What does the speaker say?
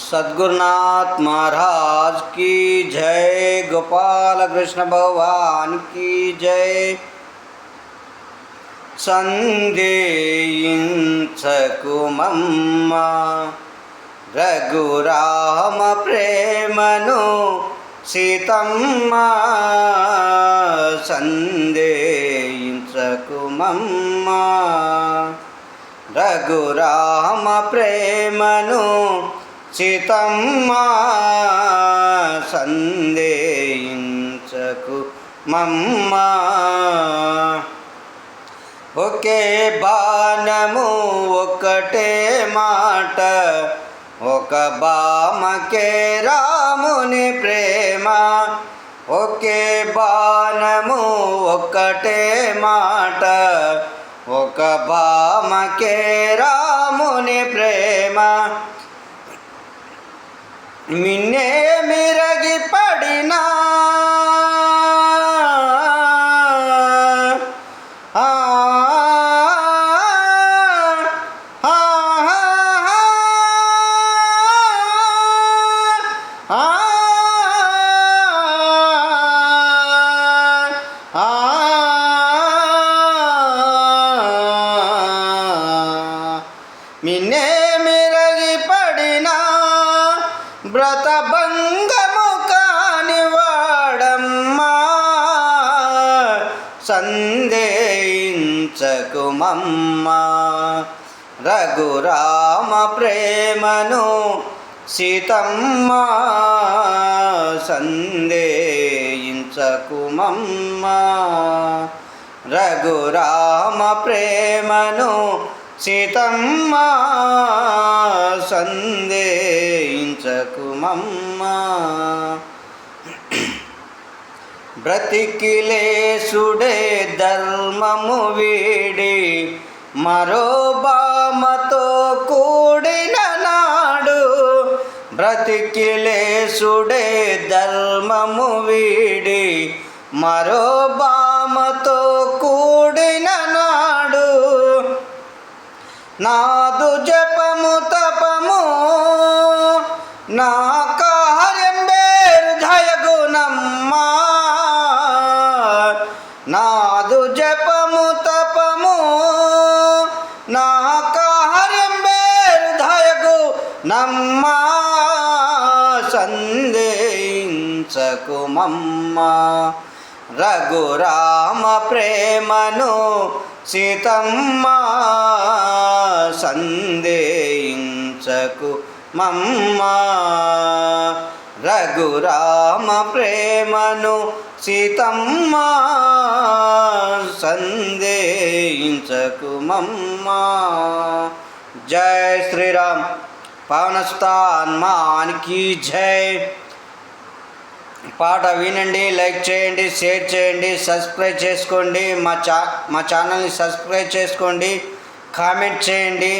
सद्गुरुनाथ महाराज की जय गोपाल कृष्ण भगवान की जय సందేయించకుమమ్మ రఘురామ ప్రేమను సీతమ్మ సందేయించకుమమ్మ రఘురామ ప్రేమను సీతమ్మ సందేయించకు మమ్మ. ఒకే బాణము ఒకటే మాట ఒక బామకే రాముని ప్రేమ. ఒకే బాణము ఒకటే మాట ఒక బామకే రా mean వ్రత భంగము కాని వాడమ్మా రఘురామ ప్రేమను సీతమ్మ సందేహించకుమమ్మ. రఘురామ ప్రేమను సీతమ్మ సందేహించకుమమ్మ. బ్రతికిలేసుడే ధర్మము వీడి మరో బామతో కూడిన నాడు బ్రతికిలేసుడే ధర్మము వీడి మరో బామతో కూడి నాదు జపము తపము నా కార్యం వేరు నాదు జపము తపము నా కార్యం వేరు దయగు నమ్మా సందేహించకుమమ్మా. రఘురామ ప్రేమను సీతమ్మా. సందేహించకు మమ్మ. రఘురామ ప్రేమను సీతమ్మ. సందేహించకు మమ్మ. జై శ్రీరామ్. పవనస్థాన్ మానికి జై. పాట వినండి లైక్ చేయండి షేర్ చేయండి సబ్స్క్రైబ్ చేసుకోండి. మా చా మా ఛానల్ని సబ్స్క్రైబ్ చేసుకోండి. కామెంట్ చేయండి.